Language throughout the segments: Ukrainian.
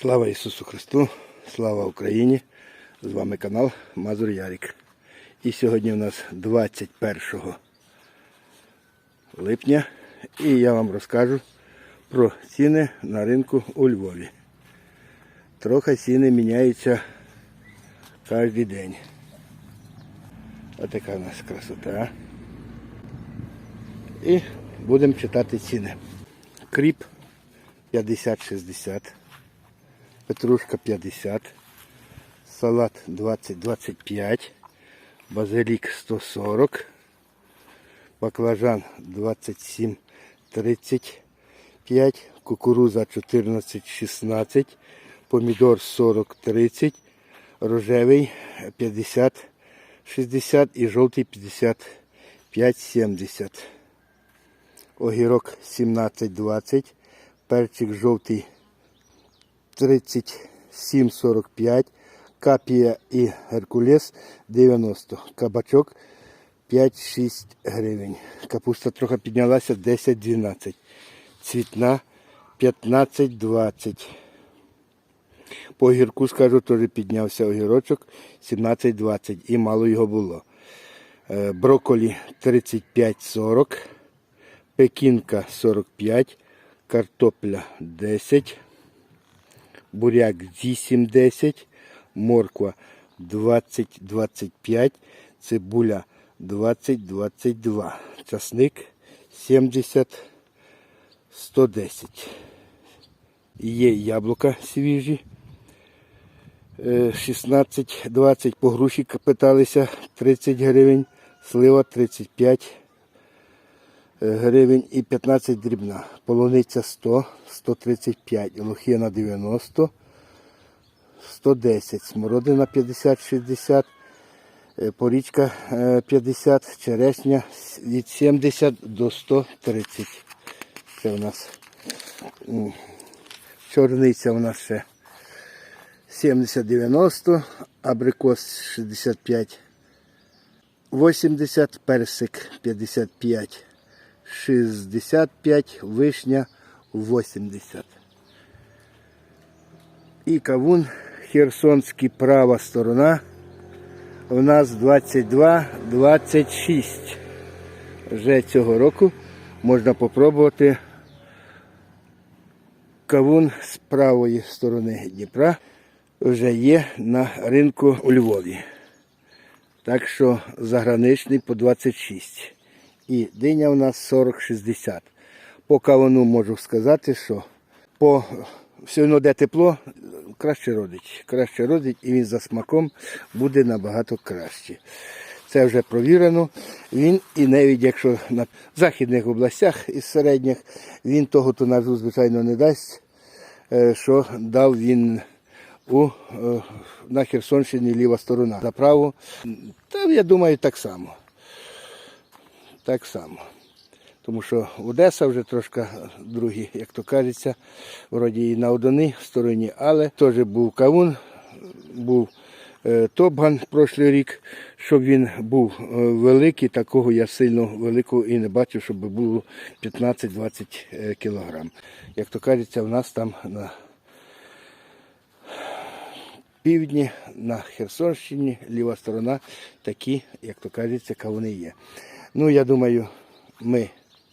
Слава Ісусу Христу, слава Україні! З вами канал Мазур Ярік. І сьогодні у нас 21 липня і я вам розкажу про ціни на ринку у Львові. Трохи ціни міняються кожен день. Отака у нас красота. І будемо читати ціни. Кріп 50-60. Петрушка 50, салат 20-25, базилік 140, баклажан 27-35, кукуруза 14-16, помідор 40-30, рожевий 50-60 і жовтий 55-70. Огірок 17-20, перчик жовтий 37,45, капія і Геркулес 90, кабачок 5-6 гривень. Капуста трохи піднялася 10-12, цвітна 15-20. По огірку, скажу, теж піднявся огірочок 17-20 і мало його було. Е, Брокколі 35-40, пекінка 45, картопля 10 буряк 8-10, морква 20-25, цибуля 20-22, часник 70-110. Є яблука свіжі. е, 16-20 по груші питалися 30 гривень, слива 35 гривень і 15 дрібна. Полуниця 100, 135, лохина 90, 110, смородина 50-60, е, порічка е, 50, черешня від 70 до 130. Це у нас чорниця у нас ще 70-90, абрикос 65, 80, персик 55. 65, вишня 80. І кавун Херсонський права сторона. У нас 22-26. Вже цього року можна попробувати кавун з правої сторони Дніпра. Вже є на ринку у Львові. Так що заграничний по 26 і диня у нас 40-60. По кавуну можу сказати, що по все одно де тепло, краще родить. Краще родить і він за смаком буде набагато краще. Це вже провірено. Він і навіть якщо на західних областях із середніх, він того тонажу, звичайно, не дасть, е, що дав він у, е, на Херсонщині ліва сторона. На праву, та я думаю, так само так само. Тому що Одеса вже трошки другі, як то кажеться, вроді і на одній стороні, але теж був кавун, був е, топган прошлий рік, щоб він був е, великий, такого я сильно великого і не бачив, щоб було 15-20 е, кілограм. Як то кажеться, у нас там на півдні, на Херсонщині, ліва сторона, такі, як то кажеться, кавуни є. Ну, я думаю, ми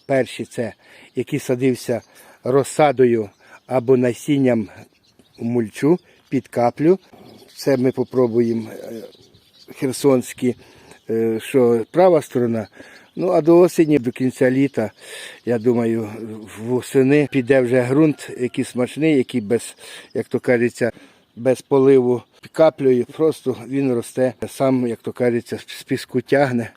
перші це, який садився розсадою або насінням мульчу під каплю. Це ми попробуємо е, херсонські, е, що права сторона. Ну, а до осені, до кінця літа, я думаю, восени піде вже ґрунт, який смачний, який без, як то кажеться, без поливу каплею. Просто він росте сам, як то кажеться, з піску тягне.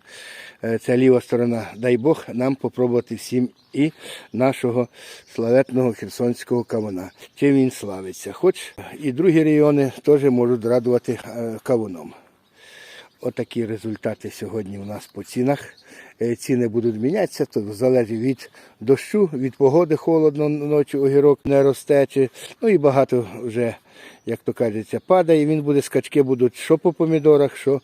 Е, Це ліва сторона. Дай Бог нам попробувати всім і нашого славетного херсонського кавуна. Чим він славиться. Хоч і другі райони теж можуть радувати е, кавуном. Отакі результати сьогодні у нас по цінах. Е, Ціни будуть мінятися, то залежить від дощу, від погоди, холодно ночі огірок не росте. Чи, ну і багато вже, як то кажеться, падає. Він буде, скачки будуть що по помідорах, що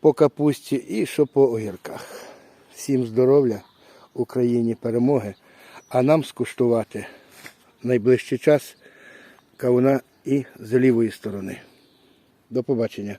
по капусті і що по огірках. Всім здоров'я, Україні перемоги, а нам скуштувати найближчий час кавуна і з лівої сторони. До побачення.